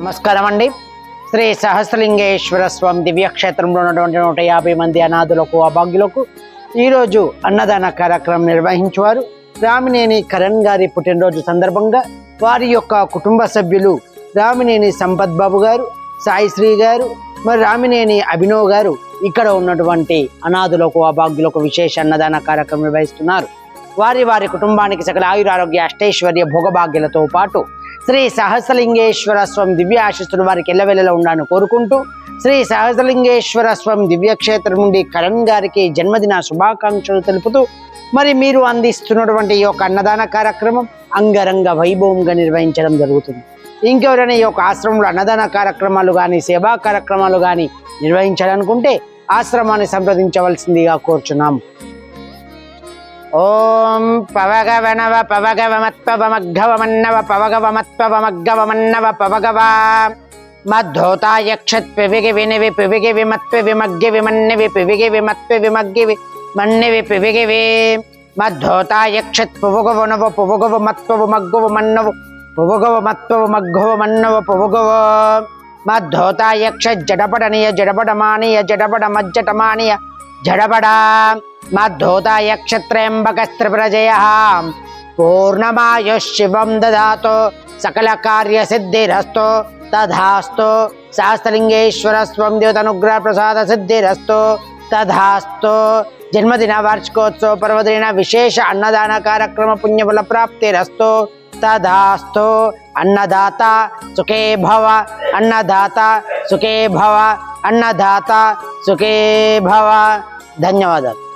నమస్కారం అండి శ్రీ సహస్రలింగేశ్వర స్వామి దివ్యక్షేత్రంలో ఉన్నటువంటి నూట యాభై మంది అనాథులకు అభాగ్యులకు ఈరోజు అన్నదాన కార్యక్రమం నిర్వహించేవారు. రామినేని కరణ్ గారి పుట్టినరోజు సందర్భంగా వారి యొక్క కుటుంబ సభ్యులు రామినేని సంపత్ బాబు గారు సాయిశ్రీ గారు మరి రామినేని అభినవ్ గారు ఇక్కడ ఉన్నటువంటి అనాథులకు అభాగ్యులకు విశేష అన్నదాన కార్యక్రమం నిర్వహిస్తున్నారు. వారి వారి కుటుంబానికి సకల ఆయురారోగ్య అష్టైశ్వర్య భోగభాగ్యులతో పాటు శ్రీ సహస్రలింగేశ్వర స్వామి దివ్య ఆశిస్తున్న వారికి ఎల్లవెల్లలో ఉండాలని కోరుకుంటూ శ్రీ సహస్రలింగేశ్వర స్వామి దివ్యక్షేత్రం నుండి కరణ్ గారికి జన్మదిన శుభాకాంక్షలు తెలుపుతూ మరి మీరు అందిస్తున్నటువంటి ఈ యొక్క అన్నదాన కార్యక్రమం అంగరంగ వైభవంగా నిర్వహించడం జరుగుతుంది. ఇంకెవరైనా ఈ యొక్క ఆశ్రమంలో అన్నదాన కార్యక్రమాలు కానీ సేవా కార్యక్రమాలు కానీ నిర్వహించాలనుకుంటే ఆశ్రమాన్ని సంప్రదించవలసిందిగా కోరుచున్నాము ఓం పవగవనవ పవగవమత్పవమగ్గవమన్నవ పవగవమత్పవమగ్గవమన్నవ పవగవ మద్ధోతా యక్షత్ పివిగి వినివి పివిగి విమత్పి విమగ్గి విమన్నివి పివిగి విమత్పి విమగ్గి వి మన్నివి పివిగివి మద్ధోతా యక్షత్ పువుగవనవ పువుగవ మత్పవ మగ్గువ మన్నవ పువుగవ మత్పవ మగ్గువ మన్నవ పువుగవ మద్ధోతా యక్ష జడపడనియ జడపడమానియ జడపడ మజ్జటమానియ జడపడ మద్ధోతా యక్షత్రయంబకస్త్రిప్రజయ పూర్ణమాయు శివం దదాతో సకల కార్య సిద్ధిరస్తో తథాస్తో శాస్త్రలింగేశ్వర స్వం దేవతనుగ్రహ ప్రసాద సిద్ధిరస్తో తథాస్తో జన్మదిన వార్షికోత్సవ పర్వదిన విశేష అన్నదాన కార్యక్రమ పుణ్యఫల ప్రాప్తిరస్తో తథాస్తో అన్నదాత సుఖే భవ అన్నదాత సుఖే భవ అన్నదాత సుఖే భవ ధన్యవాదాలు